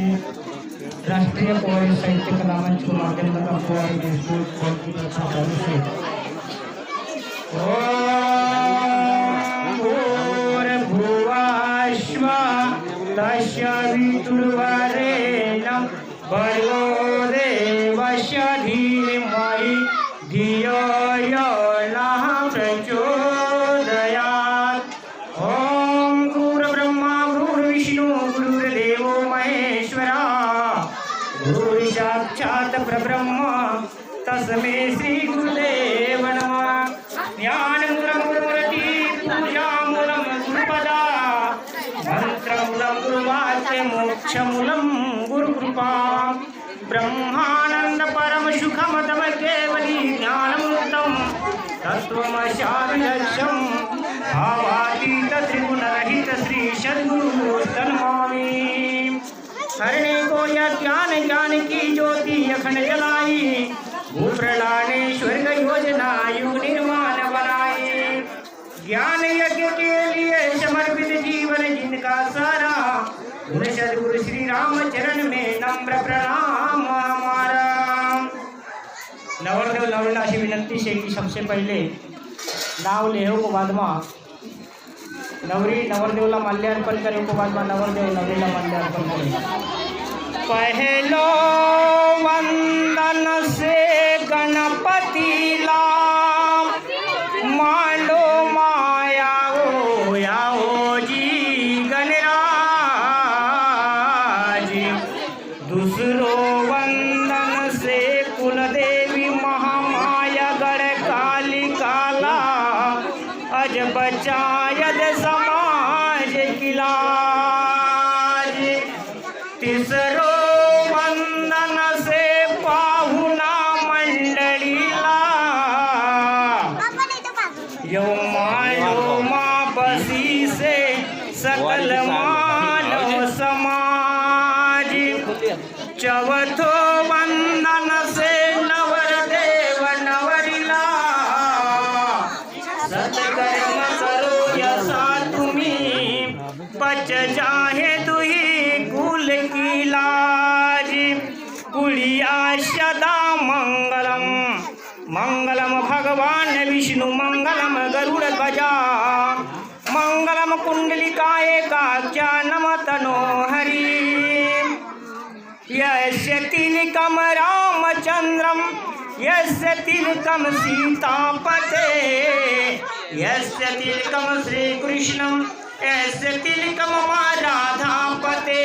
यांची राष्ट्रीय पोवारी साहित्य कला मंच को माध्यम लगा पोवारी इंस्टीट्यूट की प्रथा चालू से भूर्भुवाश्व तस्य विदुर्वरेण भर्गो देवस्य धीमहि धियो यो नः प्रचोदयात् ॐ गुरुर्ब्रह्मा गुरुर्विष्णु गुरुर्देवो परब्रह्म तस्मै श्री गुरुदेव नमः ज्ञानमूलं गुरुमूर्ति पूजामूलं गुरुपदा मन्त्रमूलं गुरुवाक्य मोक्षमूलं गुरुकृपा। ब्रह्मानन्द परमसुखमतम केवली ज्ञानमुक्तं तत्त्वमशाविलक्षं भावातीत त्रिगुणरहित श्री सद्गुरु तन्मामि हरणे को यह ज्ञान ज्ञान की ज्योति अखंड जलाई योजना युग निर्माण बनाए ज्ञान यज्ञ के लिए समर्पित जीवन जिनका सारा सदगुरु श्री राम चरण में नम्र प्रणाम हमारा नवरदेव नवरला अशी विनंती है कि सबसे पहले नाव बाद नवरी नवरदेवला माल्यार्पण करे को बाद नवरदेव नवरीला माल्यार्पण करे पहलो वंदन से गणपति ला से सकल मानव समाज। चवथो वंदन से नवर देव नवरिला। सत्कर्म करो यसा तुम्ही पच जाहे दुही कुल की लाज। कुलिया सदा मंगलम मंगलम भगवान विष्णु मंगलम गरुड़ ध्वजा। मंगलम कुंडलिकाय काक्षा नम तनो हरि। यस्य तिलकम रामचन्द्रं, यस्य तिलकं सीतापते, यस्य तिलकं श्रीकृष्णं, यस्य तिलकं राधापते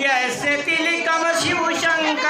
यस्य तिलकं शिवशङ्कराय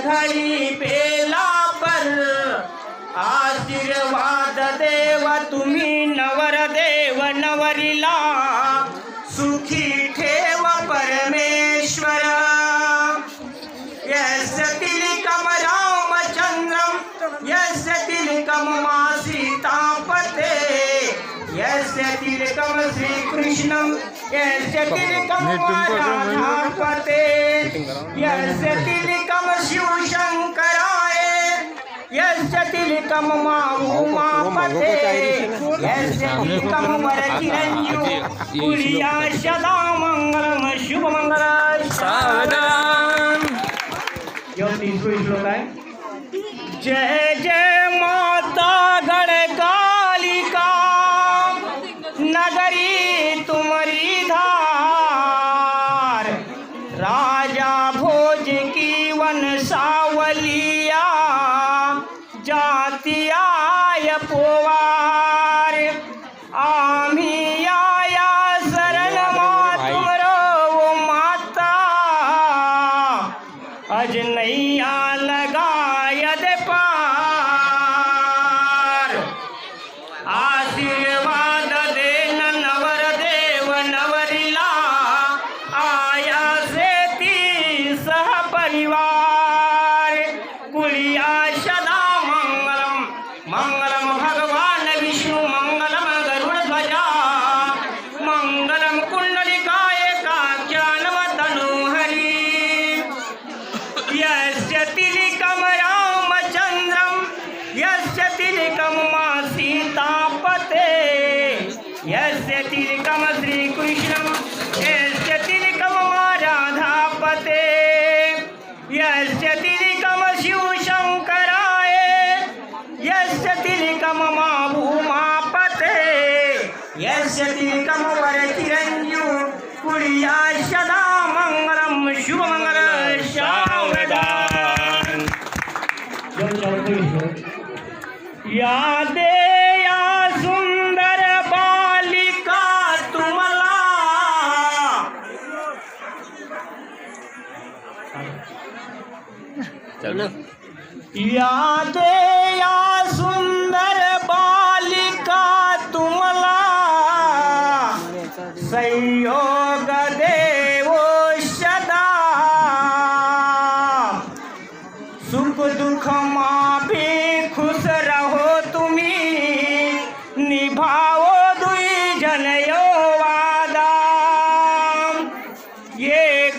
घड़ी बेला पर। आशीर्वाद देव तुम्ही नवर देव नवरिला। सुखी ठेव परमेश्वर। यस्य तिलकम रामचन्द्रं यस्य तिलकम मा सीतापते। यस्य तिलकम श्रीकृष्णं यस्य तिलकम मा राधापते। यस्य तिलकम शङ्कराय यस्य तिलकं मामुमापते यस्य तिलकं वरचिरञ्जु सदा मङ्गलम शुभमङ्गलाय सावधान। यह श्लोक है। जय जय माता गण कालिका नगरी तुम्हारी धार। राजा भोज की कौन सावलिया जातिया पोवार। आमिया या शरण मातुमरो माता। अज नहीं आ सावधान या सुंदर बालिका तुम्हाला चलो। या संयोग सदा सुख दुख माफ़ी खुश रहो तुम्हें। निभाओ दुई जनयो वादा। ये